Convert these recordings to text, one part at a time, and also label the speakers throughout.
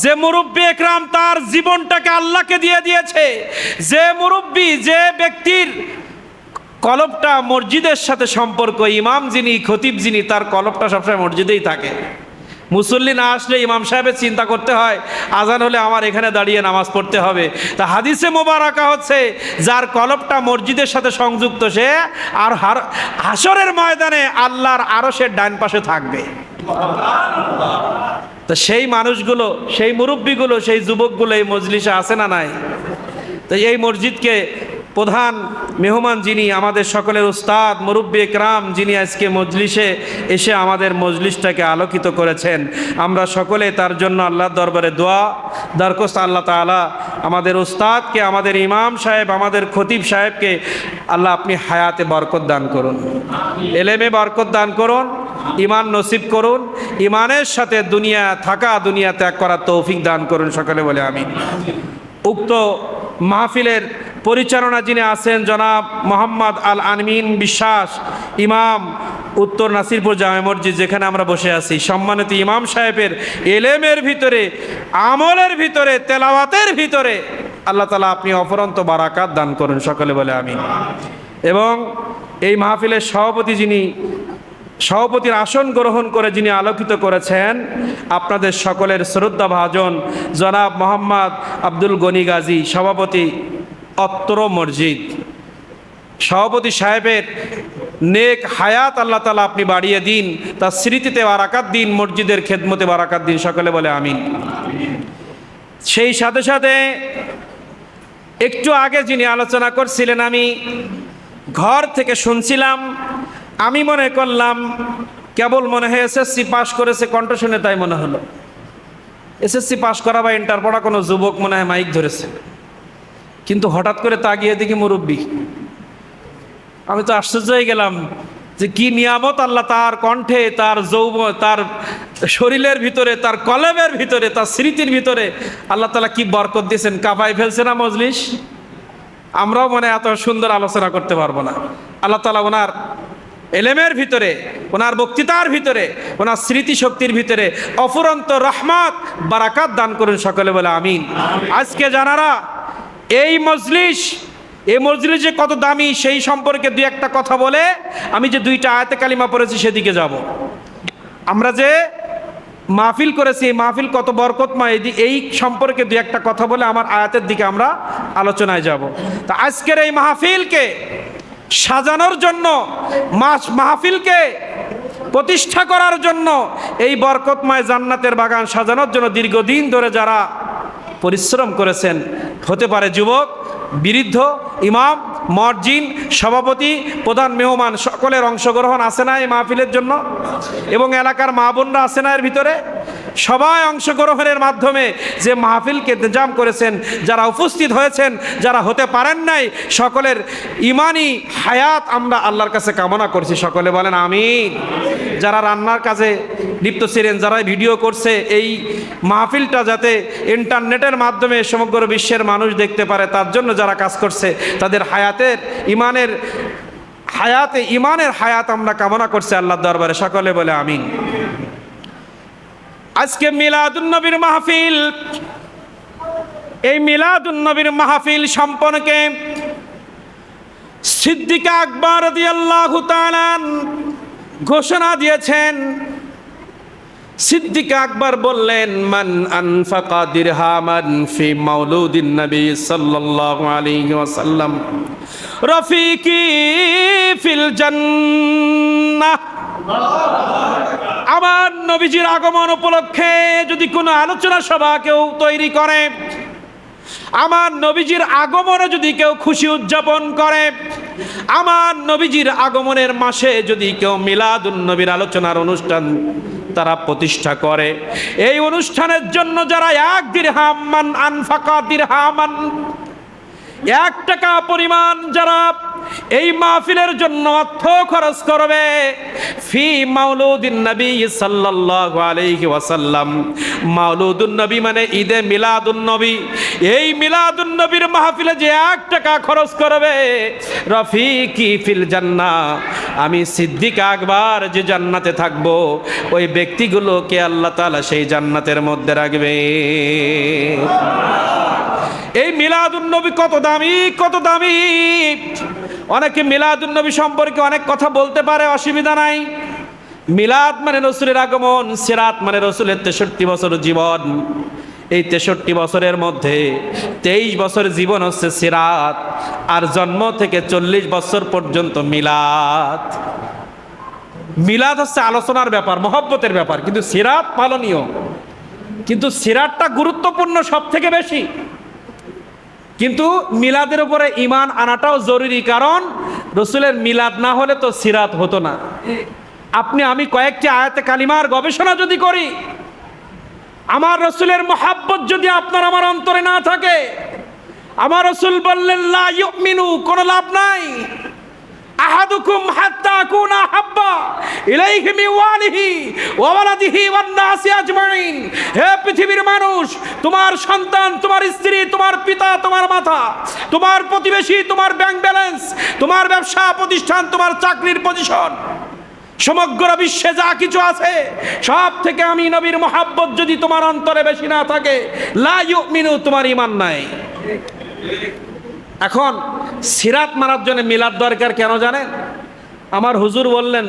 Speaker 1: যে মুরব্বী একরাম তার জীবনটাকে আল্লাহকে দিয়ে দিয়েছে, যে মুরব্বী যে ব্যক্তির কলবটা মসজিদের সাথে সম্পর্ক, ইমাম যিনি, খতিব যিনি, তার কলবটা সবসময় মসজিদেই থাকে। মুসল্লি না আসলে ইমাম সাহেবের চিন্তা করতে হয়, আজান হলে আমার এখানে দাঁড়িয়ে নামাজ পড়তে হবে। তা হাদিসে মোবারকা হচ্ছে, যার কলবটা মসজিদের সাথে সংযুক্ত সে আর হাসরের ময়দানে আল্লাহর আরশের ডান পাশে থাকবে। তো সেই মানুষগুলো, সেই মুরব্বীগুলো, সেই যুবকগুলো এই মজলিসে আছে না নাই? তো এই মসজিদকে প্রধান মেহমান যিনি আমাদের সকলের উস্তাদ, মুরব্বী একরাম যিনি আজকে মজলিসে এসে আমাদের মজলিসটাকে আলোকিত করেছেন। আমরা সকলে তার জন্য আল্লাহর দরবারে দোয়া দরকস্ত আল্লাহ তাআলা আমাদের উস্তাদকে, আমাদের ইমাম সাহেব, আমাদের খতিব সাহেবকে আল্লাহ আপনি হায়াতে বরকত দান করুন। এলেমে বরকত দান করুন। ইমান নসিব করুন ইমানের সাথে দুনিয়া, থাকা দুনিয়া ত্যাগ করার তৌফিক দান করুন, সকলে বলে আমি উক্ত মাহফিলের পরিচালনা যিনি আছেন জনাব মোহাম্মদ আল আনমিন বিশ্বাস, ইমাম উত্তর নাসিরপুর জামে মসজিদ, যেখানে আমরা বসে আছি। সম্মানিত ইমাম সাহেবের এলেমের ভিতরে, আমলের ভিতরে, তেলাওয়াতের ভিতরে আল্লাহ তালা আপনি অপরন্ত বারাকাত দান করুন, সকলে বলে আমি এবং এই মাহফিলের সভাপতি যিনি সভাপতির আসন গ্রহণ করে যিনি আলোকিত করেছেন, আপনাদের সকলের শ্রদ্ধা ভাজন, জনাব মোহাম্মদ আব্দুল গনি গাজী, সভাপতি অত্তর মসজিদ। সভাপতি সাহেবের নেক হায়াত আল্লাহ তালা আপনি বাড়িয়ে দিন, তার স্মৃতিতে বারাকাত দিন, মসজিদের খেদমতে বারাকাত দিন, সকলে বলে আমিন। সেই সাথে সাথে একটু আগে যিনি আলোচনা করছিলেন, আমি ঘর থেকে শুনছিলাম আমি মনে করলাম, কেবল মনে হয় এসএসসি পাশ করেছে, কণ্ঠ শুনে তাই মনে হলো। এসএসসি পাশ করা বা ইন্টার পড়া কোনো যুবক মনে হয় মাইক ধরেছে। কিন্তু হঠাৎ করে তাকিয়ে দেখি মুরব্বী। আমি তো আশ্চর্য হয়ে গেলাম যে কি নিয়ামত আল্লাহ তার কণ্ঠে, তার যৌব, তার শরীরের ভিতরে, তার কলমের ভিতরে, তার স্মৃতির ভিতরে আল্লাহ তালা কি বরকত দিয়েছেন কাপাই ফেলছে না মজলিস? আমরাও মনে এত সুন্দর আলোচনা করতে পারব না। আল্লাহ তালা ওনার এলেমের ভিতরে ওনার বক্তৃতার ভিতরে ওনার স্মৃতিশক্তির ভিতরে অফুরন্ত রহমত বারাকাত দান করুন সকলে বলে আমিন। আজকে জানারা এই মজলিস এই মজলিস যে কত দামি সেই সম্পর্কে দুই একটা কথা বলে আমি যে দুইটা আয়াতে কালিমা পড়েছি সেদিকে যাব। আমরা যে মাহফিল করেছি এই মাহফিল কত বরকতময় এই- এই সম্পর্কে দু একটা কথা বলে আমার আয়াতের দিকে আমরা আলোচনায় যাব। তা আজকের এই মাহফিলকে সাজানোর জন্য মাস মাহফিলকে প্রতিষ্ঠা করার জন্য এই বরকতময় জান্নাতের বাগান সাজানোর জন্য দীর্ঘদিন ধরে যারা পরিশ্রম করেছেন, হতে পারে যুবক, বৃদ্ধ, ইমাম মর্জিন সভাপতি, প্রধান মেহমান, সকলের অংশগ্রহণ আছে না এই মাহফিলের জন্য? এবং এলাকার মা বোনরা আছে না এর ভিতরে? সবাই অংশগ্রহণের মাধ্যমে যে মাহফিলকে নিজাম করেছেন, যারা উপস্থিত হয়েছেন, যারা হতে পারেন নাই, সকলের ইমানি হায়াত আমরা আল্লাহর কাছে কামনা করছি। সকলে বলেন আমি যারা রান্নার কাজে লিপ্ত ছিলেন যারা ভিডিও করছে, এই মাহফিলটা যাতে ইন্টারনেটের মাধ্যমে সমগ্র বিশ্বের মানুষ দেখতে পারে, তার জন্য যারা কাজ করছে, তাদের হায়াতের, ইমানের, হায়াতে ইমানের হায়াত আমরা কামনা করছি আল্লাহর দরবারে। সকলে বলে আমিন। আজকে মিলাদুন্নবীর মাহফিল। এই মিলাদুন্নবীর মাহফিল সম্পর্কে সিদ্দিকা আকবর ঘোষণা দিয়েছেন। সিদ্দিক আকবর বললেন, মান আনফাকা দিরহামান ফি মাউলুদিন নবী সাল্লাল্লাহু আলাইহি ওয়াসাল্লাম, রফিকি ফিল জান্নাহ। আমার নবীজির আগমন উপলক্ষে যদি কোনো আলোচনা সভা কেউ তৈরি করে, আমার নবীজির আগমনে যদি কেউ খুশি উদযাপন করে, আমার নবীজির আগমনের মাসে যদি কেউ মিলাদুন নবীর আলোচনার অনুষ্ঠান তারা প্রতিষ্ঠা করে। এই অনুষ্ঠানের জন্য যারা এক দিরহামান আনফাকা দিরহামান। এক টাকা পরিমাণ যারা এই মাহফিলের জন্য অর্থ খরচ করবে। ফি মাউলুদিন নবী সাল্লাল্লাহু আলাইহি ওয়াসাল্লাম। মাউলুদুন নবী মানে ঈদে মিলাদুন নবী। এই মিলাদুন নবীর মাহফিলে যে এক টাকা খরচ করবে, রফিকি ফিল জান্নাহ। আমি সিদ্দিক আকবর যে জান্নাতে থাকব, ওই ব্যক্তিগুলোকে আল্লাহ তাআলা সেই জান্নাতের মধ্যে রাখবে। এই মিলাদুন্নবী কত দামি কত দামি। অনেকে মিলাদুন্নবী সম্পর্কে অনেক কথা বলতে পারে, অসুবিধা নাই। মিলাদ মানে রসুলের আগমন, সিরাত মানে রসুলের তেষট্টি বছর জীবন। এই তেষট্টি বছরের মধ্যে তেইশ বছর জীবন হচ্ছে সিরাত, আর জন্ম থেকে চল্লিশ বছর পর্যন্ত মিলাদ। মিলাদ হচ্ছে আলোচনার ব্যাপার, মহব্বতের ব্যাপার, কিন্তু সিরাত পালনীয়। কিন্তু সিরাতটা গুরুত্বপূর্ণ সব থেকে বেশি। কিন্তু মিলাদের উপরে ইমান আনাটাও জরুরি, কারণ রসুলের মিলাদ না হলে তো সিরাত হতো না। আপনি, আমি কয়েকটি আয়াতে কালিমার গবেষণা যদি করি, আমার রসুলের মোহাব্বত যদি আপনার আমার অন্তরে না থাকে, আমার রসুল বললেন, লা ইউমিনু কোনো লাভ নাই। আহাদুকুম হাত্তা আকুনা হাব্বা ইলাইহি মিন ওয়ালিহি ওয়া ওয়ালাদিহি ওয়ান নাসি আজমাইন। হে পৃথিবীর মানুষ, তোমার সন্তান, তোমার স্ত্রী, তোমার পিতা, তোমার মাতা, তোমার প্রতিবেশী, তোমার ব্যাংক ব্যালেন্স, তোমার ব্যবসা প্রতিষ্ঠান, তোমার চাকরির পজিশন, সমগ্র বিশ্বে যা কিছু আছে, সব থেকে আমি নবীর মহাব্বত যদি তোমার অন্তরে বেশি না থাকে, লা ইউমিনু, তোমার ইমান নাই। এখন সিরাত মারার জন্য মিলাদ দরকার কেন জানেন? আমার হুজুর বললেন,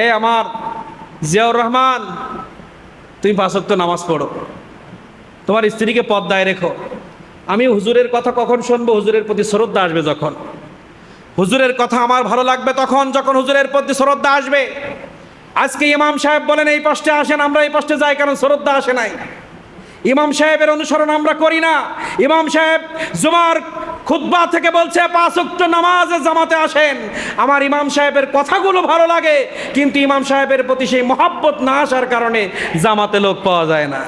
Speaker 1: এ আমার জিয়াউর রহমান, তুমি পাঁচক্ত নামাজ পড়ো। তোমার স্ত্রীকে পদ্মায় রেখো। আমি হুজুরের কথা কখন শুনব? হুজুরের প্রতি শ্রদ্ধা আসবে যখন। হুজুরের কথা আমার ভালো লাগবে তখন, যখন হুজুরের প্রতি শ্রদ্ধা আসবে। আজকে ইমাম সাহেব বলেন, এই পাশে আসেন, আমরা এই পাশে যাই, কারণ শ্রদ্ধা আসে নাই। ইমাম সাহেবের অনুসরণ আমরা করি না। ইমাম সাহেব জুমার খুতবা থেকে বলছে, পাঁচ উক্ত নামাজে জামাতে আসেন। আমার ইমাম সাহেবের কথাগুলো ভালো লাগে, কিন্তু ইমাম সাহেবের প্রতি সেই মহাব্বত না আসার কারণে জামাতে লোক পাওয়া যায় না।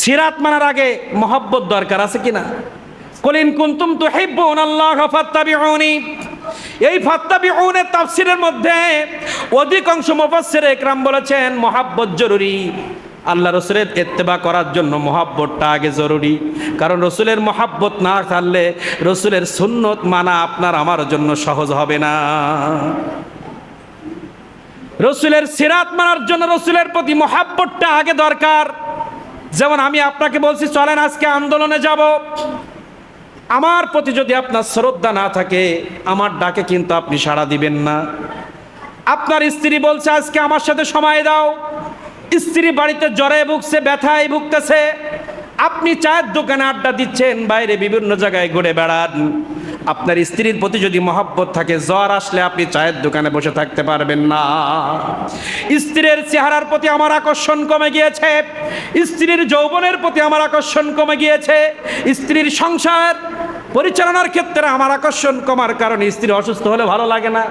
Speaker 1: সিরাত মানার আগে মহাব্বত দরকার আছে কিনা কলিন কুন্তুম তো হেব্বন আল্লাহ ফাত্তাবিউনি। এই ফাত্তাবিউনের তাফসিরের মধ্যে অধিকাংশ মুফাসসির একরাম বলেছেন, মহাব্বত জরুরি। আল্লাহ রসুলের এত্তেবা করার জন্য মহাব্বতটা আগে জরুরি। কারণ রসুলের মহাব্বত না থাকলে রসুলের সুন্নত মানা আপনার আমার জন্য সহজ হবে না। রসুলের সিরাত মানার জন্য রসুলের প্রতি মহাব্বতটা আগে দরকার। যেমন আমি আপনাকে বলছি, চলেন আজকে আন্দোলনে যাব। আমার প্রতি যদি আপনার শ্রদ্ধা না থাকে, আমার ডাকে কিন্তু আপনি সাড়া দিবেন না। আপনার স্ত্রী বলছে, আজকে আমার সাথে সময় দাও। স্ত্রী বাড়িতে জ্বরে ভুগছে, ব্যথায় ভুগতেছে। আপনি চায়ের দোকানে আড্ডা দিচ্ছেন, বাইরে বিভিন্ন জায়গায় ঘুরে বেড়ান। আপনার স্ত্রীর প্রতি যদি মহব্বত থাকে, জ্বর আসলে আপনি চায়ের দোকানে বসে থাকতে পারবেন না। স্ত্রীর চেহারার প্রতি আমার আকর্ষণ কমে গিয়েছে। স্ত্রীর যৌবনের প্রতি আমার আকর্ষণ কমে গিয়েছে। স্ত্রীর সংসার পরিচালনার ক্ষেত্রে আমার আকর্ষণ কমার কারণে স্ত্রী অসুস্থ হলে ভালো লাগে না।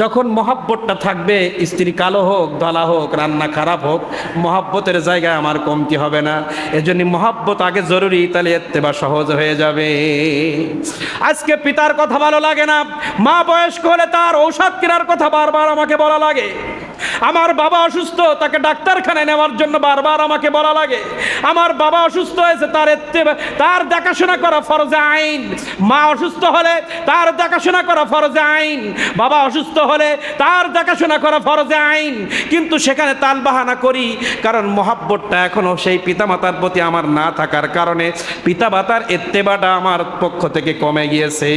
Speaker 1: যখন মহাব্বতটা থাকবে, স্ত্রী কালো হোক দলা হোক, রান্না খারাপ হোক, মহাব্বতের জায়গায় আমার কমতি হবে না। এজন্য মহাব্বত আগে জরুরি, তাহলে এত্তেবা সহজ হয়ে যাবে। আজকে পিতার কথা ভালো লাগে না। মা বয়স্ক হলে তার ঔষধ কেনার কথা বারবার আমাকে বলা লাগে। আমার বাবা অসুস্থ, তাকে ডাক্তারখানায় নেওয়ার জন্য বারবার আমাকে বলা লাগে। আমার বাবা অসুস্থ হয়েছে, তার তার দেখাশোনা করা ফরজে আইন। মা অসুস্থ হলে তার দেখাশোনা করা ফরজে আইন। বাবা অসুস্থ হলে তার দেখাশোনা করা ফরজে আইন। কিন্তু সেখানে তাল বাহানা করি, কারণ মহাব্বতটা এখনও সেই পিতামাতার প্রতি আমার না থাকার কারণে পিতামাতার এত্তেবাটা আমার পক্ষ থেকে কমে গিয়েছে।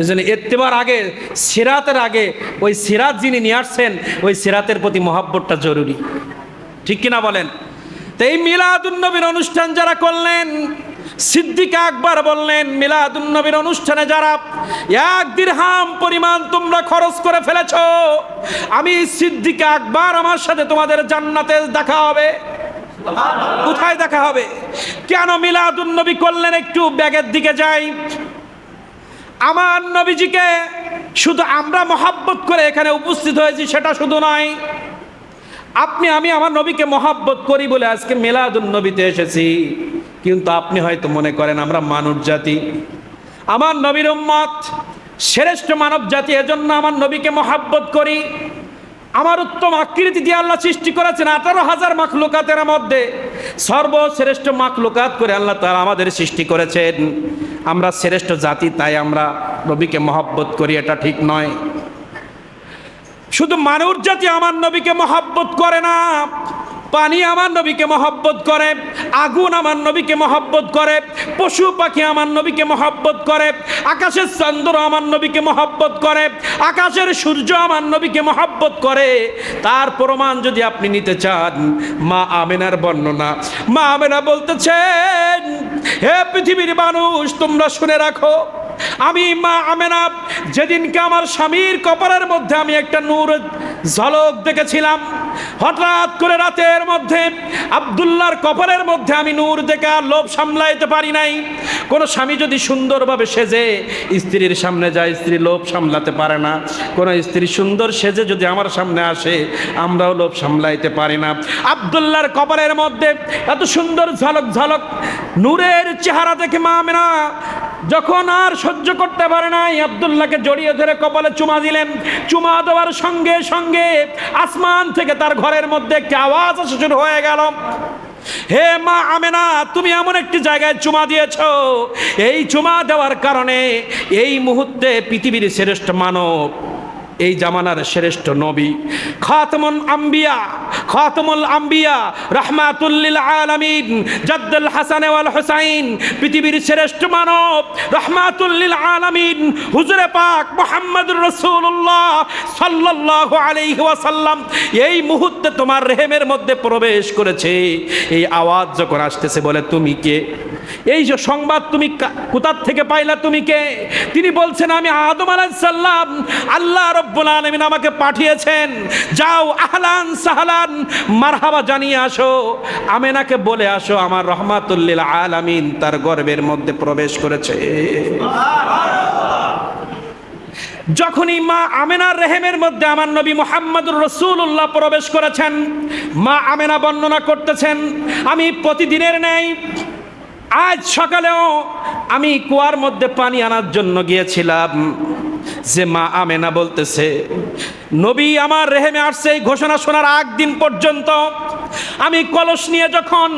Speaker 1: এজন্য এত্তেবার আগে, সিরাতের আগে, ওই সিরাত যিনি নিয়ে আসছেন, ওই সিরাতের প্রতি মহাব্বতটা জরুরি। ঠিক কিনা বলেন? তো এই মিলাদুন্নবীর অনুষ্ঠান যারা করলেন, সিদ্দিক আকবর বললেন, মিলাদুন্নবীর অনুষ্ঠানে যারা এক দিরহাম পরিমাণ তোমরা খরচ করে ফেলেছ, আমি সিদ্দিক আকবর আমার সাথে তোমাদের জান্নাতে দেখা হবে। কোথায় দেখা হবে? কেন মিলাদুন্নবী করলেন? একটু ব্যাগের দিকে যাই। আমার নবীজিকে শুধু আমরা মহাব্বত করে এখানে উপস্থিত হয়েছি, সেটা শুধু নয়। আপনি, আমি আমার নবীকে মহাব্বত করি বলে আজকে মেলাদুন নবীতে এসেছি। কিন্তু আপনি হয়তো মনে করেন আমরা মানুষ জাতি। আমার নবীর উম্মত শ্রেষ্ঠ মানব জাতি, এজন্য আমার নবীকে মহাব্বত করি। আমার উত্তম আকৃতি দিয়ে আল্লাহ সৃষ্টি করেছেন আঠারো হাজার মাখ মাখলুকাতের মধ্যে। সর্বশ্রেষ্ঠ মাখলুকাত করে আল্লাহ তারা আমাদের সৃষ্টি করেছেন। আমরা শ্রেষ্ঠ জাতি, তাই আমরা নবীকে মহাব্বত করি, এটা ঠিক নয়। শুধু মানুষ জাতি আমার নবীকে মহাব্বত করে না, পানি আমার নবীকে মহব্বত করে, আগুন আমার নবীকে মহব্বত করে, পশু পাখি আমার নবীকে মহব্বত করে, আকাশের চন্দ্র আমার নবীকে মহব্বত করে, আকাশের সূর্য আমার নবীকে মহব্বত করে। তার প্রমাণ যদি আপনি নিতে চান, মা আমেনার বর্ণনা। মা আমেনা বলতেছেন হে পৃথিবীর মানুষ, তোমরা শুনে রাখো। আমি মা আমেনা যেদিনকে আমার স্বামীর কপালের মধ্যে আমি একটা নূর ঝলক দেখেছিলাম হঠাৎ করে রাতের মধ্যে, আবদুল্লাহর কপালের মধ্যে আমি নূর দেখে আর লোভ সামলাইতে পারি নাই। কোনো স্বামী যদি সুন্দরভাবে সেজে, স্ত্রীর সামনে যায়, স্ত্রী লোভ সামলাতে পারে না। কোনো স্ত্রী সুন্দর সেজে যদি আমার সামনে আসে, আমরাও লোভ সামলাইতে পারি না। আবদুল্লাহর কপালের মধ্যে এত সুন্দর ঝলক ঝলক, নূরের চেহারা দেখে মা আমেনা যখন আর সহ্য করতে পারে নাই, আবদুল্লাহকে জড়িয়ে ধরে কপালে চুমা দিলেন। চুমা দেওয়ার সঙ্গে সঙ্গে আসমান থেকে তার ঘরের মধ্যে একটি আওয়াজ শুরু হয়ে গেল। হে মা আমেনা, তুমি এমন একটি জায়গায় চুমা দিয়েছ। এই চুমা দেওয়ার কারণে এই মুহূর্তে পৃথিবীর শ্রেষ্ঠ মানব এই জামানার শ্রেষ্ঠ নবী। খাতমুল আম্বিয়া খাতমুল আম্বিয়া রহমাতুল্লিল আলামিন, জাদ্দুল হাসান ওয়াল হুসাইন, পৃথিবীর শ্রেষ্ঠ মানব রহমাতুল্লিল আলামিন, হুজুরে পাক মুহাম্মদুর রাসূলুল্লাহ সাল্লাল্লাহু আলাইহি ওয়াসাল্লাম, এই মুহূর্তে তোমার রেহেমের মধ্যে প্রবেশ করেছে। এই আওয়াজ যখন আসতেছে বলে, তুমি কে? এই যে সংবাদ তুমি কোথার থেকে পাইলা তুমি কে? তিনি বলছেন, আমি আদম আলাইসাল্লাম আল্লাহ রব্বুল আলমিন আমাকে পাঠিয়েছেন। যাও আহলান সাহলান, মারহাবা জানিয়ে আসো। আমেনাকে বলে আসো, আমার রহমাতুল্লিল আলামিন তার গর্বের মধ্যে প্রবেশ করেছে। যখনই মা আমেনার রেহেমের মধ্যে আমার নবী মোহাম্মদুর রসুল্লাহ প্রবেশ করেছেন, মা আমেনা বর্ণনা করতেছেন, আমি প্রতিদিনের ন্যায় আজ সকালেও আমি কুয়ার মধ্যে পানি আনার জন্য গিয়েছিলাম। যে মা আমেনা বলতেছে, নবী আমার রেহেমে আসছে এই ঘোষণা শোনার আগ দিন পর্যন্ত আমি কলস নিয়ে যখন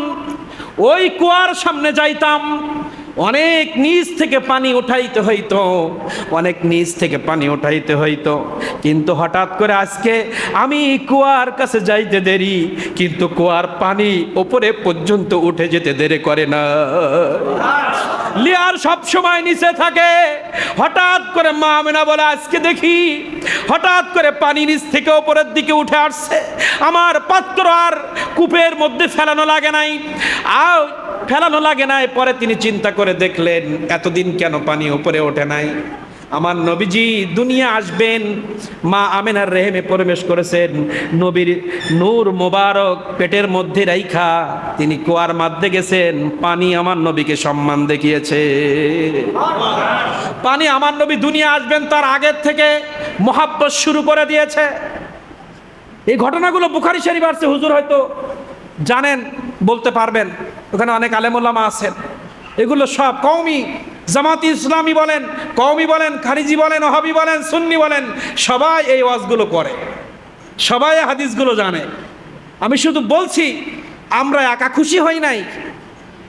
Speaker 1: ওই কুয়ার সামনে যাইতাম অনেক নিচ থেকে পানি উঠাইতে হইতো, অনেক নিচ থেকে পানি উঠাইতে হইতো। কিন্তু হঠাৎ করে আজকে আমি কুয়ার কাছে যাইতে দেরি, কিন্তু কুয়ার পানি ওপরে পর্যন্ত উঠে যেতে দেরি করে না। লিয়ার সব সময় নিচে থাকে। হঠাৎ করে মা আমেনা বলে, আজকে দেখি, হঠাৎ করে পানি নিচ থেকে ওপরের দিকে উঠে আসছে। আমার পাত্র আর কূপের মধ্যে ফেলানো লাগে নাই। আর ফেলানো লাগে নাই। পরে তিনি চিন্তা করে দেখলেন, এতদিন কেন পানি উপরে ওঠে নাই? আমার নবীজি দুনিয়া আসবেন। মা আমেনার রেহেমে প্রবেশ করেছেন। নবীর নূর মোবারক পেটের মধ্যে রাইখা। তিনি কুয়ার মধ্যে গেছেন। পানি আমার নবীকে সম্মান দেখিয়েছে। পানি আমার নবী দুনিয়া আসবেন তার আগের থেকে মহাব্বত শুরু করে দিয়েছে। এই ঘটনাগুলো বুখারি শরীফ আসছে, হুজুর হয়তো জানেন, বলতে পারবেন। ওখানে অনেক আলেমুল্লামা আছেন। এগুলো সব কৌমি জামাতি ইসলামী বলেন কৌমি বলেন, খারিজি বলেন, ওহাবি বলেন, সুন্নি বলেন, সবাই এই ওয়াজগুলো করে। সবাই হাদিসগুলো জানে। আমি শুধু বলছি, আমরা একা খুশি হই নাই।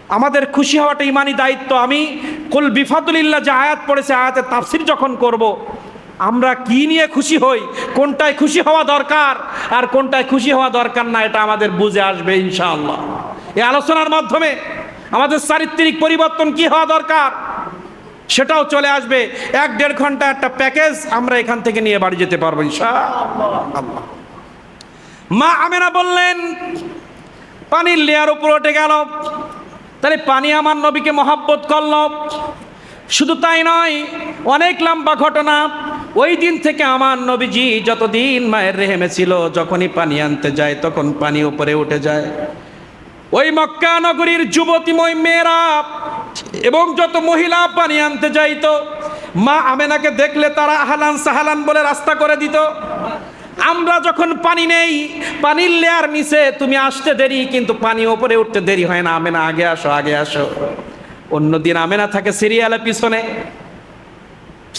Speaker 1: আমাদের খুশি হওয়াটা ইমানি দায়িত্ব। আমি, কুল বিফাদুলিল্লাহ যে আয়াত পড়েছে আয়াতের তাফসির যখন করব। আমরা কি নিয়ে খুশি হই, কোনটায় খুশি হওয়া দরকার, আর কোনটায় খুশি হওয়া দরকার না, এটা আমাদের বুঝে আসবে ইনশাআল্লাহ। এই আলোচনার মাধ্যমে আমাদের চারিত্রিক পরিবর্তন কি হওয়া দরকার? সেটাও চলে আসবে। এক দেড় ঘণ্টা একটা প্যাকেজ আমরা এখান থেকে নিয়ে বাড়ি যেতে পারব মা আমেনা বললেন, পানির লেয়ার উপর উঠে গেল। তাহলে পানি আমার নবীকে মহাব্বত করল। শুধু তাই নয়, অনেক লম্বা ঘটনা। ওই দিন থেকে আমার নবীজি যতদিন মায়ের রেহেমে ছিল, যখনই পানি আনতে যায়, তখন পানি উপরে উঠে যায়। ওই মক্কা নগরীর যুবতীময় মেয়েরা এবং যত মহিলা পানি আনতে যাইতো, মা আমেনাকে দেখলে তারা আহালান সাহালান বলে রাস্তা করে দিত। আমরা যখন পানি নেই, পানির লেয়ার নিচে, তুমি আসতে দেরি, কিন্তু পানি ওপরে উঠতে দেরি হয় না। আমেনা, আগে আসো আগে আসো। অন্যদিন আমেনা থাকে সিরিয়ালে পিছনে।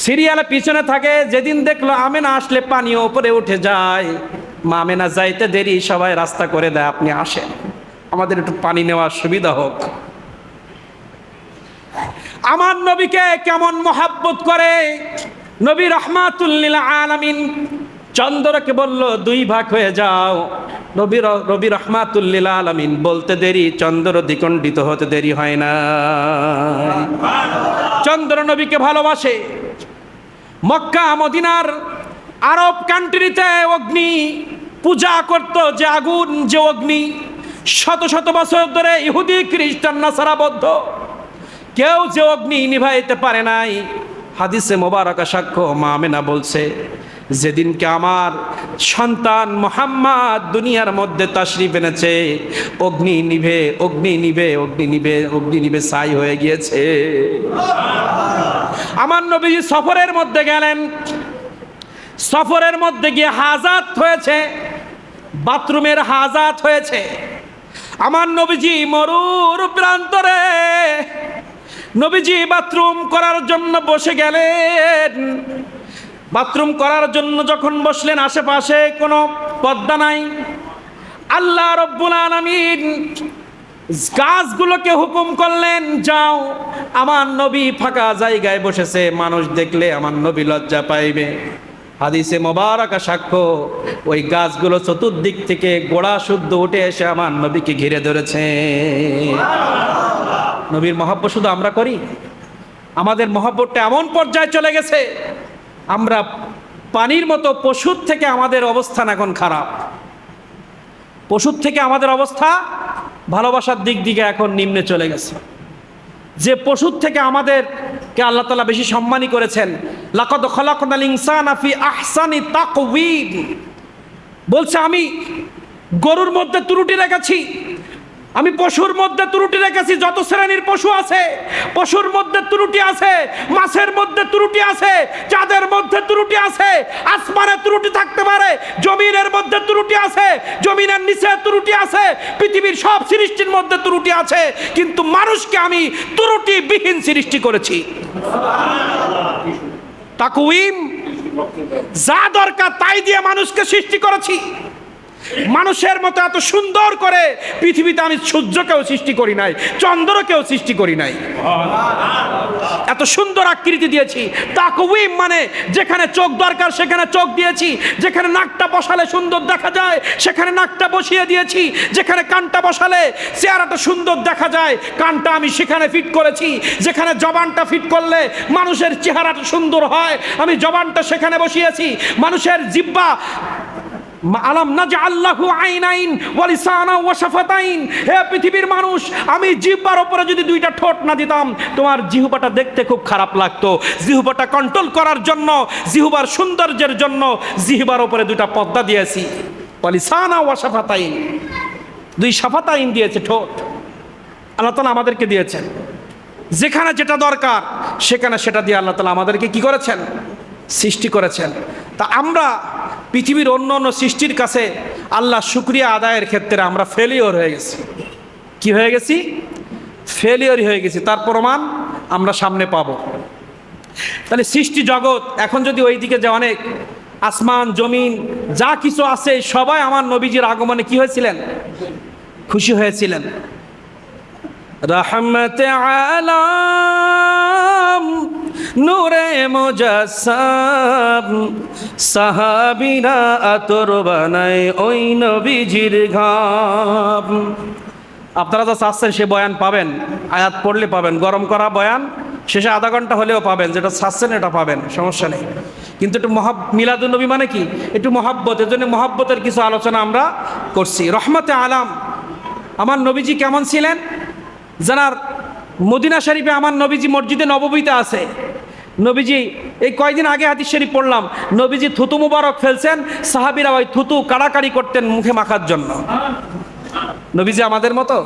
Speaker 1: সিরিয়ালে পিছনে থাকে, যেদিন দেখল আমেনা আসলে পানি ওপরে উঠে যায়, মা আমেনা যাইতে দেরি, সবাই রাস্তা করে দেয়, আপনি আসেন। আমাদের একটু পানি নেওয়ার সুবিধা হোক। আমার নবীকে কেমন মহাব্বত করে? নবী রহমাতুল্লিল আলামিন চন্দ্রকে বলল, দুই ভাগ হয়ে যাও। নবী রবি রহমাতুল্লিল বলতে দেরি, চন্দ্র দ্বিকণ্ডিত হতে দেরি হয় না। চন্দ্র নবীকে ভালোবাসে। মক্কা, মদিনার আরব কান্ট্রিতে অগ্নি পূজা করত যে আগুন, যে অগ্নি। শত শত বছর ধরে ইহুদি, খ্রিস্টান নাসারাবদ্ধ কেউ যে অগ্নি নিভাইতে পারে নাই, হাদিসে মোবারকা সাক্ষ্য মা আমেনা বলছে, যেদিনকে আমার সন্তান মোহাম্মদ দুনিয়ার মধ্যে তাশরিফ এনেছে, অগ্নি নিভে অগ্নি নিভে অগ্নি নিভে অগ্নি নিভে ছাই হয়ে গিয়েছে। আমার নবীজি সফরের মধ্যে গেলেন। সফরের মধ্যে গিয়ে হাজাত হয়েছে, বাথরুমের হাজাত হয়েছে। আমার নবীজি মরুর প্রান্তরে নবীজি বাথরুম করার জন্য বসে গেলেন। বাথরুম করার জন্য যখন বসলেন, আশেপাশে কোনো পদ্মা নাই। আল্লাহ রব্বুল আলামিন গাছগুলোকে হুকুম করলেন, যাও, আমার নবী ফাঁকা জায়গায় বসেছে, মানুষ দেখলে আমার নবী লজ্জা পাইবে। হাদিসে মোবারকা সাক্ষ্য, ওই গাছগুলো চতুর্দিক থেকে গোড়া শুদ্ধ উঠে এসে আমার নবীকে ঘিরে ধরেছে। নবীর মহাব্বত শুধু আমরা করি? আমাদের মহাব্বতটা এমন পর্যায়ে চলে গেছে, আমরা পানির মতো পশুর থেকে আমাদের অবস্থান এখন খারাপ। পশুর থেকে আমাদের অবস্থা ভালোবাসার দিক দিকে এখন নিম্নে চলে গেছে। যে পশুর থেকে আমাদেরকে আল্লাহ তালা বেশি সম্মানী করেছেন? লাকদ খলাকনাল ইনসান আফি আহসানি তাকওয়িম বলছে, আমি গরুর মধ্যে ত্রুটি রেখেছি, আমি পশুর মধ্যে ত্রুটি রেখেছি, যত শ্রেণির পশু আছে, পশুর মধ্যে ত্রুটি আছে, মাছের মধ্যে ত্রুটি আছে চাঁদের মধ্যে ত্রুটি আছে আসমানের ত্রুটি থাকতে পারে, জমিনের মধ্যে ত্রুটি আছে, জমিনের নিচে ত্রুটি আছে, পৃথিবীর সব সৃষ্টির মধ্যে ত্রুটি আছে, কিন্তু মানুষকে আমি ত্রুটি বিহীন সৃষ্টি করেছি। তাকুইম যা দরকার তাই দিয়ে মানুষকে সৃষ্টি করেছি। মানুষের মতো এত সুন্দর করে পৃথিবীতে আমি সূর্যকেও সৃষ্টি করি নাই, চন্দ্রকেও সৃষ্টি করি নাই। এত সুন্দর আকৃতি দিয়েছি। তাকউইম মানে যেখানে চোখ দরকার, সেখানে চোখ দিয়েছি। যেখানে নাকটা বসালে সুন্দর দেখা যায়, সেখানে নাকটা বসিয়ে দিয়েছি। যেখানে কানটা বসালে চেহারাটা সুন্দর দেখা যায়, কানটা আমি সেখানে ফিট করেছি। যেখানে জবানটা ফিট করলে মানুষের চেহারাটা সুন্দর হয়, আমি জবানটা সেখানে বসিয়েছি। মানুষের জিব্বা আলাম পৃথিবীর মানুষ, আমি জিহ্বার উপরে যদি দুইটা ঠোঁট না দিতাম, তোমার দেখতে খুব খারাপ লাগতো। কন্ট্রোল করার জন্য, জিহুবার সৌন্দর্যের জন্য উপরে দুইটা পর্দা দিয়েছি। দুই দিয়েছে ঠোঁট। আমাদেরকে দিয়েছেন। যেখানে যেটা দরকার, সেখানে সেটা দিয়ে আল্লাহ তালা আমাদেরকে কি করেছেন? সৃষ্টি করেছেন। তা আমরা পৃথিবীর অন্য অন্য সৃষ্টির কাছে আল্লাহ শুক্রিয়া আদায়ের ক্ষেত্রে আমরা ফেলিওর হয়ে গেছি। কি হয়ে গেছি? ফেলিওরই হয়ে গেছি। তার প্রমাণ আমরা সামনে পাব। তাহলে সৃষ্টি জগৎ, এখন যদি ওই দিকে যে অনেক আসমান, জমিন, যা কিছু আছে, সবাই আমার নবীজির আগমনে কি হয়েছিলেন? খুশি হয়েছিলেন। রহমত আলাম নূরে মুজাসসাম, সাহাবিরা আতর বানায় ওই নবীজির ঘাম। আপনারা তো চাচ্ছেন সে বয়ান পাবেন, আয়াত পড়লে পাবেন, গরম করা বয়ান, শেষে আধা ঘণ্টা হলেও পাবেন, যেটা চাচ্ছেন এটা পাবেন, সমস্যা নেই। কিন্তু একটু মহাব মিলাদুলনবী মানে কি? একটু মহাব্বত, এর জন্য মহাব্বতের কিছু আলোচনা আমরা করছি। রহমতে আলাম, আমার নবীজি কেমন ছিলেন? জানার মদিনা শরীফে আমার নবীজি মসজিদে নববীতে আছে নবীজি, এই কয়দিন আগে হাদিস শরীফ পড়লাম, নবীজি থুতু মুবারক ফেলছেন সাহাবিরা ওই থুতু কাড়াকাড়ি করতেন মুখে মাখার জন্য। নবীজি আমাদের মতো?